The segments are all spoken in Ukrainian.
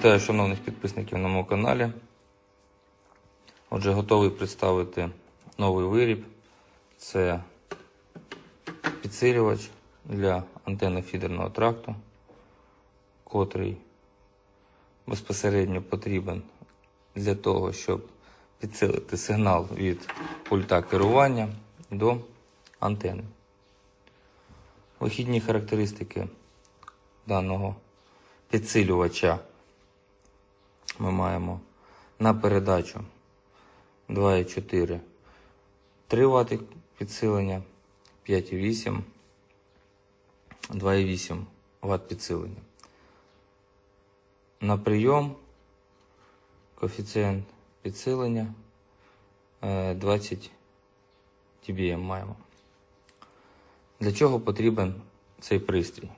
Вітаю шановних підписників на моєму каналі. Отже, готовий представити новий виріб. Це підсилювач для антенни фідерного тракту, котрий безпосередньо потрібен для того, щоб підсилити сигнал від пульта керування до антени. Вихідні характеристики даного підсилювача ми маємо на передачу 2,4 3 Вт підсилення, 5,8 2,8 Вт підсилення. На прийом коефіцієнт підсилення е, 20 dBm маємо. Для чого потрібен цей пристрій?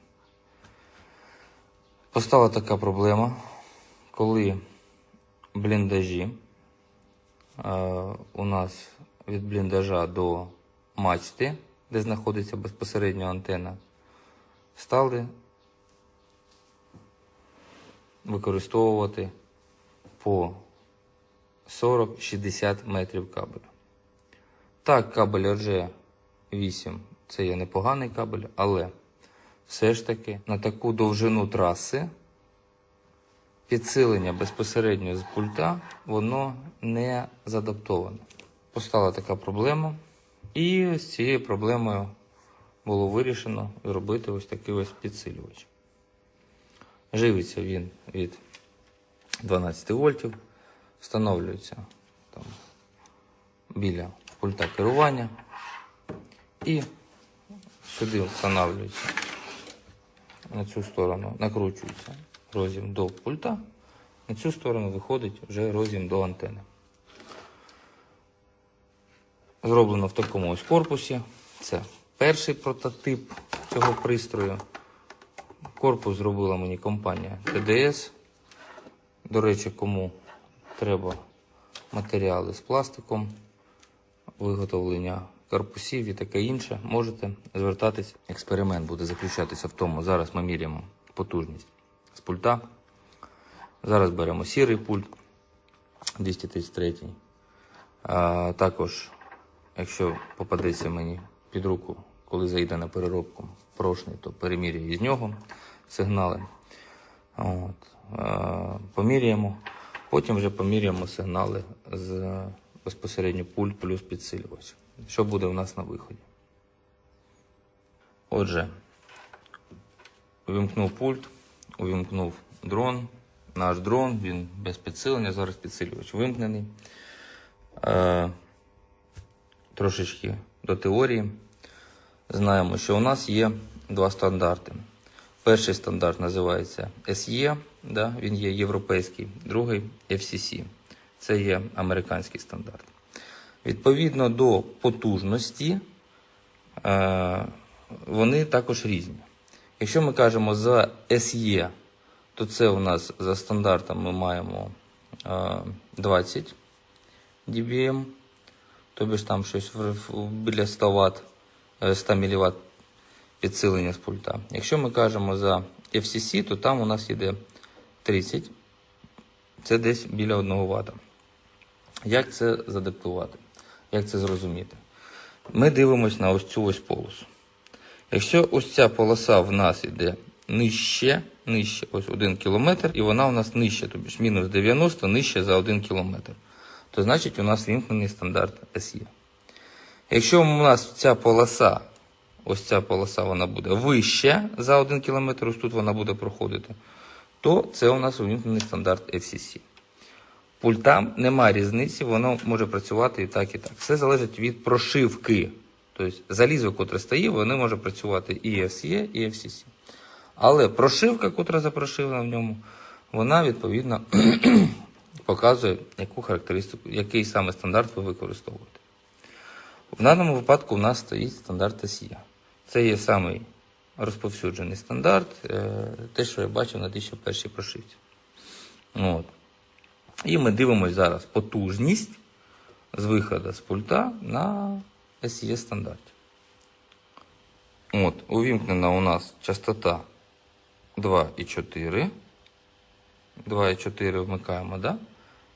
Постала така проблема, коли бліндажі е, у нас від бліндажа до мачти, де знаходиться безпосередньо антенна, стали використовувати по 40-60 метрів кабелю. Так, кабель RG8 це є непоганий кабель, але все ж таки на таку довжину траси підсилення безпосередньо з пульта, воно не задаптоване. Постала така проблема, і з цією проблемою було вирішено зробити ось такий ось підсилювач. Живиться він від 12 вольтів, встановлюється там, біля пульта керування і сюди встановлюється на цю сторону, накручується розім до пульта, на цю сторону виходить вже розім до антени. Зроблено в такому ось корпусі. Це перший прототип цього пристрою. Корпус зробила мені компанія ТДС. До речі, кому треба матеріали з пластиком, виготовлення корпусів і таке інше, можете звертатись. Експеримент буде заключатися в тому. Зараз ми міряємо потужність з пульта. Зараз беремо сірий пульт 233. А, також, якщо попадеться мені під руку, коли зайде на переробку прошний, то перемірюю із нього сигнали. От. Поміряємо. Потім вже поміряємо сигнали з безпосередньо пульт плюс підсилювач. Що буде у нас на виході? Отже, увімкнув пульт, увімкнув дрон. Наш дрон, він без підсилення, зараз підсилювач вимкнений. Е, трошечки до теорії. Знаємо, що у нас є два стандарти. Перший стандарт називається SE, да, він є європейський, другий FCC. Це є американський стандарт. Відповідно до потужності, е, вони також різні. Якщо ми кажемо за SE, то це у нас за стандартом ми маємо е, 20 dBm, тобі ж там щось біля 100 Вт, е, 100 мВт підсилення з пульта. Якщо ми кажемо за FCC, то там у нас йде 30, це десь біля 1 Вт. Як це задаптувати? Як це зрозуміти? Ми дивимося на ось цю ось полосу. Якщо ось ця полоса в нас йде нижче, нижче, ось 1 км, і вона у нас нижче, тобі ж мінус 90, нижче за 1 км, то значить у нас вімкнений стандарт SE. Якщо у нас ця полоса, ось ця полоса вона буде вище за 1 км, ось тут вона буде проходити, то це у нас увімкнений стандарт FCC. Пультам немає різниці, воно може працювати і так, і так. Все залежить від прошивки. Тобто залізо, котре стає, воно може працювати і FCE, і FCC. Але прошивка, котра запрошивана в ньому, вона відповідно показує, яку характеристику, який саме стандарт ви використовуєте. В даному випадку у нас стоїть стандарт SE. Це є самий розповсюджений стандарт, е, те, що я бачив на 1001 прошивці. От. І ми дивимося зараз потужність з виходу з пульта на SE стандарті. От, увімкнена у нас частота 2,4. 2,4 вмикаємо, да?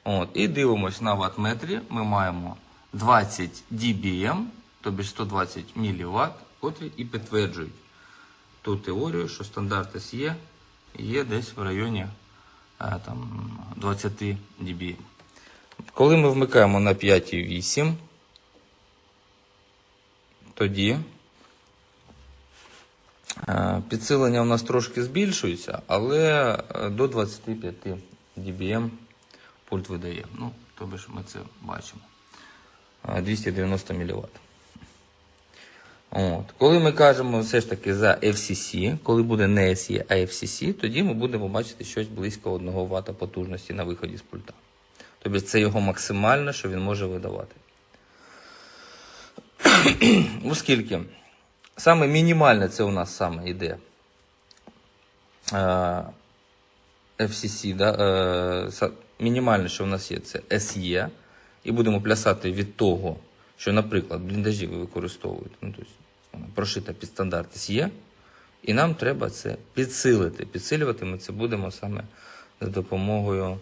От, і дивимось на ваттметрі. Ми маємо 20 dBm, тобі 120 мВт, котрі і підтверджують ту теорію, що стандарт SE є десь в районі е, там, 20 dB. Коли ми вмикаємо на 5,8, тоді е, підсилення у нас трошки збільшується, але е, до 25 dBm пульт видає. Ну, тобі ж ми це бачимо. Е, 290 мВт. От. Коли ми кажемо все ж таки за FCC, коли буде не SE, а FCC, тоді ми будемо бачити щось близько 1 Вт потужності на виході з пульта. Тобто це його максимальне, що він може видавати. Оскільки саме мінімальне це у нас саме йде е, FCC, да, е, мінімальне, що в нас є, це SE. І будемо плясати від того, що, наприклад, бліндажі ви використовуєте, ну, тобто, вона прошита під стандарт SE, і нам треба це підсилити. Підсилювати ми це будемо саме за допомогою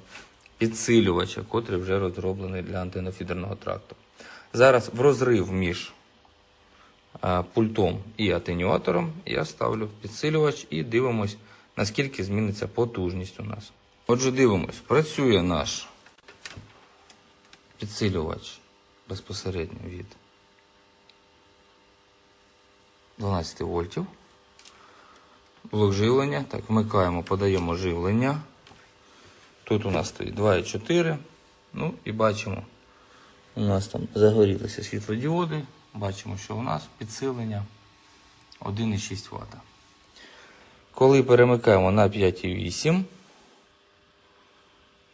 підсилювача, котрий вже розроблений для антеннофідерного тракту. Зараз в розрив між пультом і атенюатором я ставлю підсилювач і дивимось, наскільки зміниться потужність у нас. Отже, дивимось, працює наш підсилювач безпосередньо від 12 вольтів. Блок живлення. Так, вмикаємо, подаємо живлення. Тут у нас стоїть 2,4. Ну і бачимо, у нас там загорілися світлодіоди. Бачимо, що у нас підсилення 1,6 Вт. Коли перемикаємо на 5,8,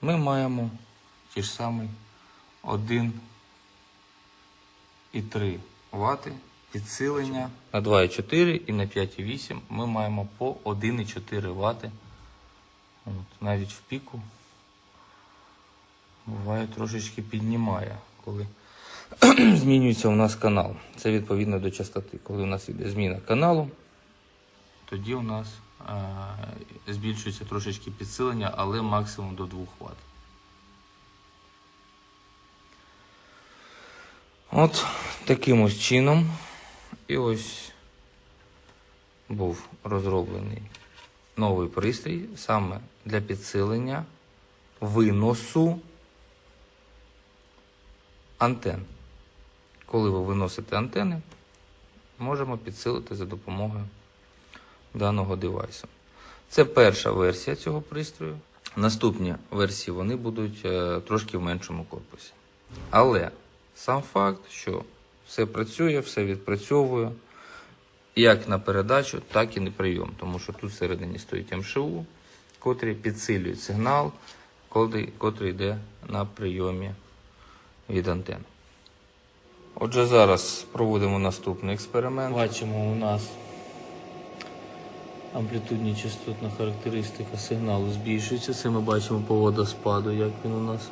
ми маємо ті ж самий 1,3 Вт підсилення на 2,4 і на 5,8 ми маємо по 1,4 Вт. От, навіть в піку буває трошечки піднімає, коли змінюється у нас канал. Це відповідно до частоти. Коли у нас йде зміна каналу, тоді у нас е, збільшується трошечки підсилення, але максимум до 2 Вт. От таким ось чином. І ось був розроблений новий пристрій саме для підсилення виносу антен. Коли ви виносите антени, можемо підсилити за допомогою даного девайсу. Це перша версія цього пристрою. Наступні версії вони будуть е, трошки в меншому корпусі. Але сам факт, що все працює, все відпрацьовує, як на передачу, так і на прийом. Тому що тут всередині стоїть МШУ, котрий підсилює сигнал, котрий, йде на прийомі від антени. Отже, зараз проводимо наступний експеримент. Бачимо у нас амплітудні частотна характеристика сигналу збільшується. Це ми бачимо по водоспаду, як він у нас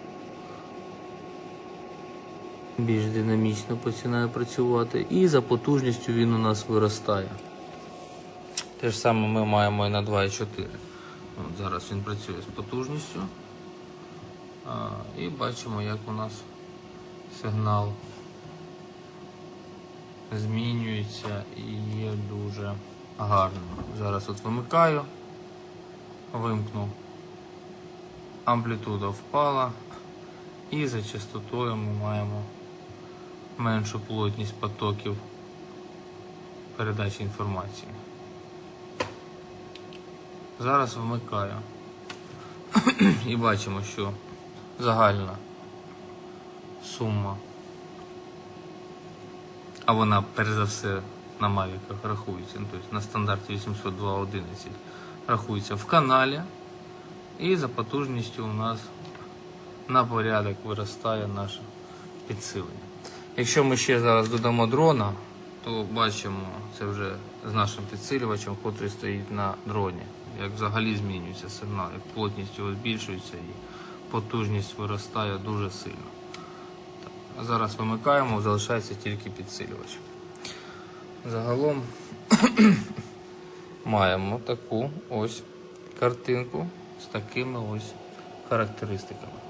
більш динамічно починає працювати. І за потужністю він у нас виростає. Те ж саме ми маємо і на 2,4. От Зараз він працює з потужністю. А, і бачимо, як у нас сигнал змінюється і є дуже гарно. Зараз от вимикаю, вимкнув, амплітуда впала, і за частотою ми маємо меншу плотність потоків передачі інформації. Зараз вмикаю і бачимо, що загальна сума, а вона перш за все на Мавіках рахується, ну, тобто на стандарті 802.11 рахується в каналі, і за потужністю у нас на порядок виростає наше підсилення. Якщо ми ще зараз додамо дрона, то бачимо це вже з нашим підсилювачем, котрий стоїть на дроні. Як взагалі змінюється сигнал, як плотність його збільшується і потужність виростає дуже сильно. Так, Зараз вимикаємо, залишається тільки підсилювач. Загалом маємо таку ось картинку з такими ось характеристиками.